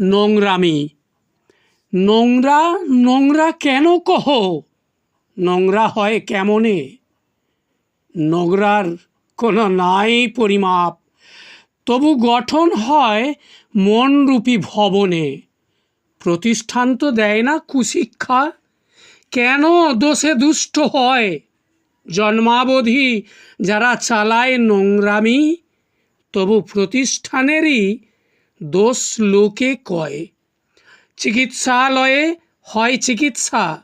নোংরামি। নোংরা নোংরা কেন কহ? নোংরা হয় কেমনে? নোংরার কোনো নাই পরিমাপ। তবু গঠন হয় মনরূপী ভবনে। প্রতিষ্ঠান তো দেয় না কুশিক্ষা। কেন দোষে দুষ্ট হয়? জন্মাবধি যারা চালায় নোংরামি, তবু প্রতিষ্ঠানেরই দোষ লোকে কয়। চিকিৎসালয়ে হয় চিকিৎসা,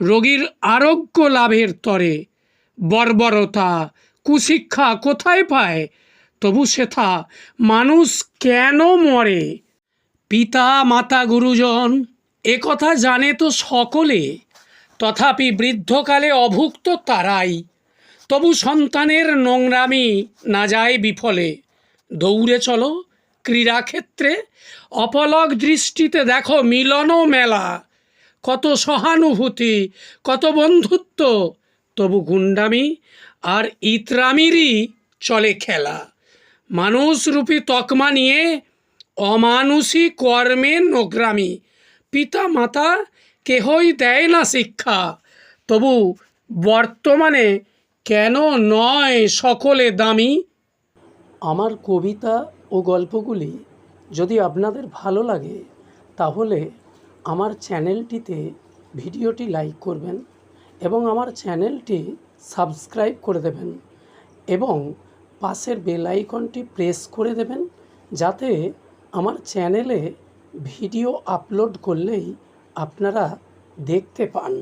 রোগীর আরোগ্য লাভের তরে। বর্বরতা কুশিক্ষা কোথায় পায়? তবু সেথা মানুষ কেন মরে? পিতা মাতা গুরুজন, এ কথা জানে তো সকলে। তথাপি বৃদ্ধকালে অভুক্ত তারাই। তবু সন্তানের নোংরামি না যায় বিফলে। দৌড়ে চলো ক্রীড়াক্ষেত্রে অপলক দৃষ্টিতে দেখো মিলন মেলা। কত সহানুভূতি, কত বন্ধুত্ব, তবু গুন্ডামি আর ইতরামিরই চলে খেলা। মানুষরূপী তকমা নিয়ে অমানুষী কর্মে নোগ্রামি। পিতা মাতা কেহই দেয় না শিক্ষা। তবু বর্তমানে কেন নয় সকলে দামি? আমার কবিতা ও গল্পগুলি যদি আপনাদের ভালো লাগে, তাহলে আমার চ্যানেলটিতে ভিডিওটি লাইক করবেন এবং আমার চ্যানেলটি সাবস্ক্রাইব করে দেবেন এবং পাশের বেল আইকনটি প্রেস করে দেবেন যাতে আমার চ্যানেলে ভিডিও আপলোড করলেই আপনারা দেখতে পান।